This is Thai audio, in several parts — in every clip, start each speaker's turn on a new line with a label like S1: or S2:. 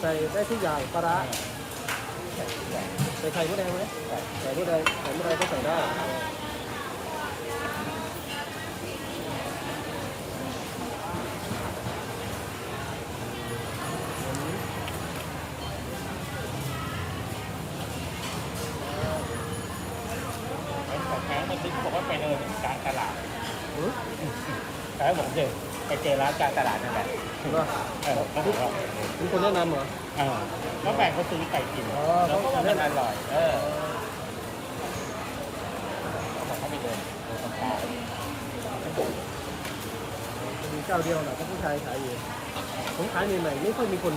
S1: ใส่ได้ทุกอย่างปลาร้า
S2: ใส่ใส่
S1: ใส่ไข่มดแดงไหม
S2: ใส่
S1: ใส่มดแดงใส่มดแดงก็ใส่ได้
S2: ไอ้ของแท้มันนึกบอกว่าไปเดินกลางตลาด
S1: หือ
S2: แต่ผมเดินไปเจอร้านกลางตลาดนั่นแหละ
S1: เห็นป่ะ
S2: เออเขาบอกว่า
S1: มีคนแนะนำเหรอ
S2: เออแล้วแบ่งเขาซื้อไก่กิน
S1: อ๋อ
S2: แล้วก็ว่ามันอร่อย เออเขาบอกเขาไปเดินเดินตรงกลาง
S1: มีเจ้าเดียวนะถ้าผู้ชายขายอยู่ผมขายใหม่ๆไม่ค่อยมีคน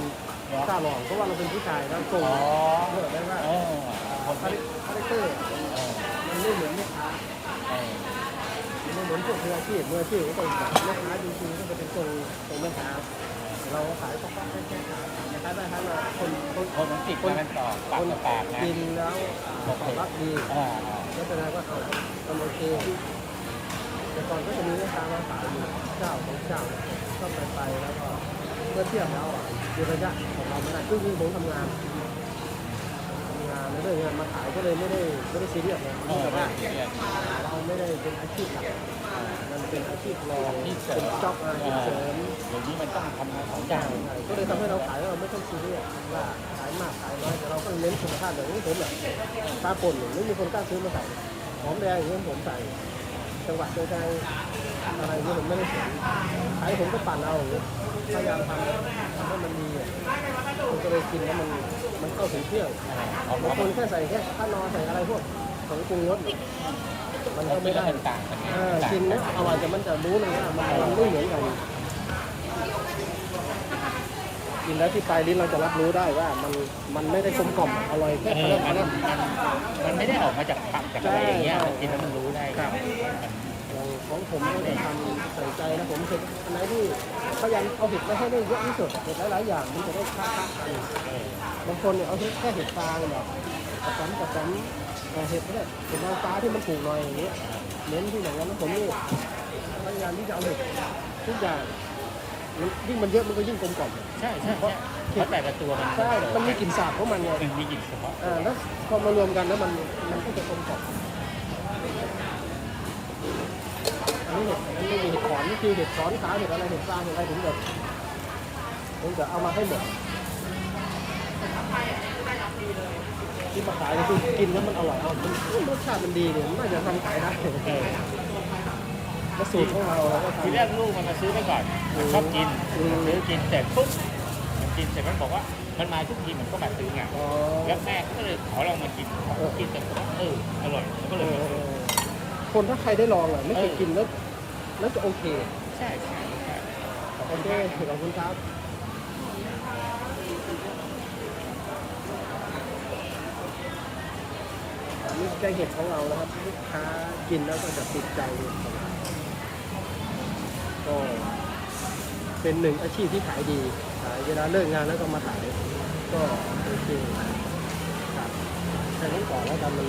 S1: กล้าลองเพราะว่าเราเป็นผู้ชายแล้วส่ง
S2: อ๋อ
S1: เยอะได้ว่า
S2: เออคน
S1: คา
S2: ที่
S1: แรคเตอร์
S2: เออ
S1: มันไม่เหมือนแม่ค้า
S2: เออ
S1: มันไม่ เหมือนพวกมืออาชีพมืออาชีพก็ต้องแบบแม่ค้าจริงๆก็จะเป็นตรงตรงแม่ค้าเราขายก็แค่แค่ขายแค่ได้ทั้งมาคนคน
S2: คนมันติดมากันต่อปากต่อปากนะ
S1: กินแล้วตอบรับดี
S2: อ่า
S1: แล้วแสดงว่าเขาทำโอเคแต่ก่อนก็จะมีแม่ค้ามาขายอยู่เจ้าของเจ้าก็ไปไปแล้วก็เมื่อเทียบแล้วอะคือระยะของเราไม่ได้ซึ่งผมทำงานทำงาน ในเรื่องงานมาขายก็เลยไม่ได้ไม่ได้ซีเรียสเลย
S2: เออ
S1: แต่ว่า
S2: เออ
S1: เราไม่ได้เป็นอาชีพหลักมันเป็นอาชีพรองเป็นจ็อบอาชีพเสริม
S2: เดี๋ยวนี้มันต้องทำงานสองอ
S1: ใช่
S2: ย่าง
S1: ใช่ก็เลยทำให้เราขายแล้วเราไม่ต้องซีเรียสว่าขายมากขายน้อยแต่เราก็เน้นคุณภาพอย่างนี้ผมแบบปลาป่นเนี่ยไม่มีคนกล้าซื้อมาใส่หอมแดงอย่างนี้ผมใส่จังหวะเจอใจอะไรนี่ผมไม่ได้ใส่ขายผมก็ปั่นเอาอย่างนี้ พยายามทำทำให้มันดีอะคนก็เลยกินแล้วมันมันเข้าถึงเครื่อง
S2: เอา
S1: บางคนแค่ใส่แค่ข้าวนอนใส่อะไรพวกของปรุงรสมันก็ไม่ได้
S2: ต่างกัน
S1: เออกินนะอร่อยแต่มันจะรู้เลยว่ามันมันไม่เหมือนกันกินแล้วที่ปลายลิ้นเราจะรับรู้ได้ว่ามันมันไม่ได้กลมกล่อมอร่อยแค่
S2: เอ
S1: เท่า
S2: อ
S1: นั้น
S2: มันมันมันไม่ได้ออกมาจากผักจากอะไรอย่างเงี้ยมันกินแล้วมันรู้ได้
S1: ครับ อย่างของผมก็จะทำใส่ใจนะผมเห็ดอันไหนที่พยายามเอาเห็ดมาให้ได้เยอะที่สุดเห็ดหลายๆอย่างมันจะได้ค้าๆกัน
S2: บา
S1: งคนเนี่ยเอาแค่เห็ดฟางแบบกระสันกระสันเห็ดก็ได้เห็ดนางฟ้าที่มันถูกหน่อยอย่างเงี้ยเน้นที่อย่างนั้นแล้วผมนี่พยายามที่จะเอาเห็ดทุกอย่างยิ่งมันเยอะมันก็ยิ่งกลมกล่อม
S2: ใช่ใช่ใช่เพราะแต่ละตัวมัน
S1: ใช่มันมีกลิ่นสาบของมันไง
S2: มันมีกลิ่นเฉพาะ
S1: อ่าแล้วพอมารวมกันแล้วมันมันก็จะกลมกล่อม อันนี้เห็ดอันนี้ไม่มีเห็ดขอนนี่คือเห็ดขอนขาวเห็ดอะไรเห็ดฟางเห็ดอะไรผมแบบผมจะเอามาให้หมดที่มาขายเนี่ยคือกินแล้วมันอร่อยเอามันรสชาติมันดีเนี่ยมันน่าจะทำขายได้
S2: เออ
S1: แล้วสูตรของเราเราก็ทำ
S2: ทีแรกลูกมันมาซื้อไปก่อนมันชอบกิน
S1: อืม
S2: ซื้อกินเสร็จปุ๊บมันกินเสร็จมันบอกว่ามันมาทุกทีมันก็มาซื้อไง
S1: อ๋อ
S2: แล้วแม่ก็เลยขอลองมากินกินแต่ก็เอออร่อยก็
S1: เล
S2: ยมาซื้
S1: อ คนถ้าใครได้ลองอะไม่เคยกินแล้วแล้วจะโอเค
S2: ใช่ใช่ใช่
S1: โอเคขอบคุณครับนี่แกงเห็ดของเรานะครับลูกค้ากินแล้วก็จะติดใจก็เป็นหนึ่งอาชีพที่ขายดีขายเวลาเลิกงานแล้วก็มาขายก็โอเคครับแต่นี้ก่อนแล้วกันมัน